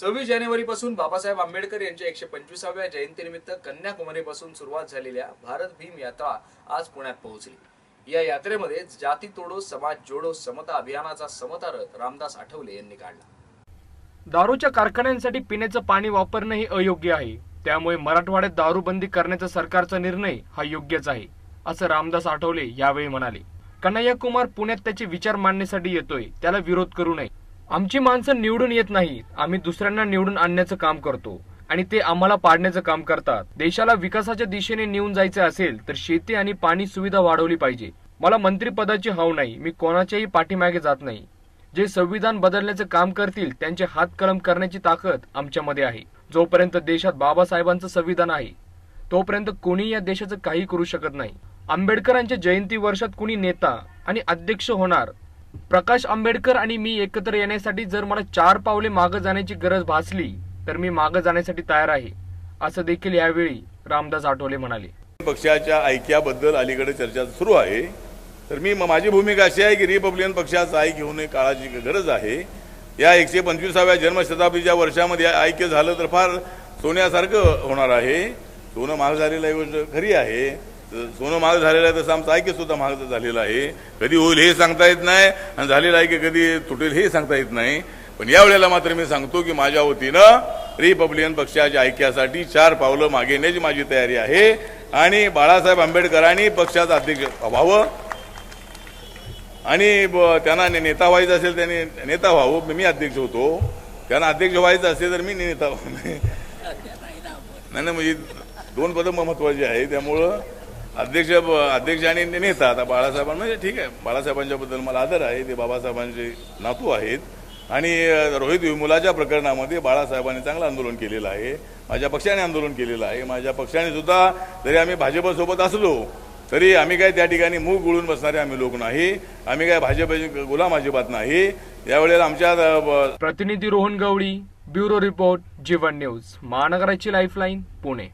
सव्वीस जानेवारीपासून बाबासाहेब आंबेडकर यांच्या एकशे पंचवीसाव्या जयंतीनिमित्त कन्याकुमारीपासून सुरुवात झालेल्या भारत भीम यात्रा आज पुण्यात पोहोचली. या यात्रेमध्ये जाती तोडो समाज जोडो समता अभियानाचा समता रथ रामदास आठवले यांनी काढला. दारूच्या कारखान्यांसाठी पिण्याचं पाणी वापरणं हे अयोग्य आहे. त्यामुळे मराठवाड्यात दारूबंदी करण्याचा सरकारचा निर्णय हा योग्यच आहे असं रामदास आठवले यावेळी म्हणाले. कन्हैया कुमार पुण्यात त्याचे विचार मांडण्यासाठी येतोय त्याला विरोध करू नये. आमची माणसं निवडून येत नाहीत. आम्ही दुसऱ्यांना निवडून आणण्याचं काम करतो. आणि ते आम्हाला पाडण्याचं काम करतात. देशाला विकासाच्या दिशेने नेऊन जायचं असेल तर शेती आणि पाणी सुविधा वाढवली पाहिजे. मला मंत्रिपदाची हाव नाही. मी कोणाच्याही पाठीमागे जात नाही. जे संविधान बदलण्याचं काम करतील त्यांचे हात कलम करण्याची ताकद आमच्यामध्ये आहे. जोपर्यंत देशात बाबासाहेबांचं संविधान आहे तोपर्यंत कोणी या देशाचं काही करू शकत नाही. आंबेडकरांच्या जयंती वर्षात कुणी नेता आणि अध्यक्ष होणार प्रकाश आंबेडकर आणि मी एकत्र येण्यासाठी जर मला चार पावले मागं जाण्याची गरज भासली तर मी मागं जाण्यासाठी तयार आहे असं देखील यावेळी रामदास आठवले म्हणाले. पक्षाच्या ऐक्याबद्दल अलीकडे चर्चा सुरू आहे. तर मी माझी भूमिका अशी आहे की रिपब्लिकन पक्षाचा ऐक होणे काळाची गरज आहे. या एकशे पंचवीसाव्या जन्मशताब्दीच्या वर्षामध्ये ऐक्य झालं तर फार सोन्यासारखं होणार आहे. सोनं महाग झालेलं गोष्ट खरी आहे. सोनं महाग झालेलं आहे तसं आमचं ऐक्य सुद्धा महाग झालेलं आहे. कधी होईल हे सांगता येत नाही आणि झालेलं आहे की कधी तुटेल हे सांगता येत नाही. पण यावेळेला मात्र मी सांगतो की माझ्या वतीनं रिपब्लिकन पक्षाच्या ऐक्यासाठी चार पावलं मागे येण्याची माझी तयारी आहे. आणि बाळासाहेब आंबेडकरांनी पक्षाचा अध्यक्ष व्हावं. आणि ब- त्यांना नेता व्हायचं असेल त्यांनी नेता व्हावं मी अध्यक्ष होतो. त्यांना अध्यक्ष व्हायचं असेल तर मी नेता नाही नाही म्हणजे दोन पदं महत्वाची आहे त्यामुळं अध्यक्ष अध्यक्ष आणि नेता आता बाळासाहेबांना म्हणजे ठीक आहे. बाळासाहेबांच्या बद्दल मला आदर आहे. ते बाबासाहेबांचे नातू आहेत. आणि रोहित विमुलाच्या प्रकरणामध्ये बाळासाहेबांनी चांगलं आंदोलन केलेलं आहे. माझ्या पक्षाने आंदोलन केलेलं आहे. माझ्या पक्षाने सुद्धा जरी आम्ही भाजपसोबत असलो तरी आम्ही काय त्या ठिकाणी मूग गुळून बसणारे आम्ही लोक नाही. आम्ही काय भाजपचे गुलाम अजिबात नाही. यावेळेला आमच्या प्रतिनिधी Rohan Gawali bureau report Jeevan news. महानगराची lifeline Pune.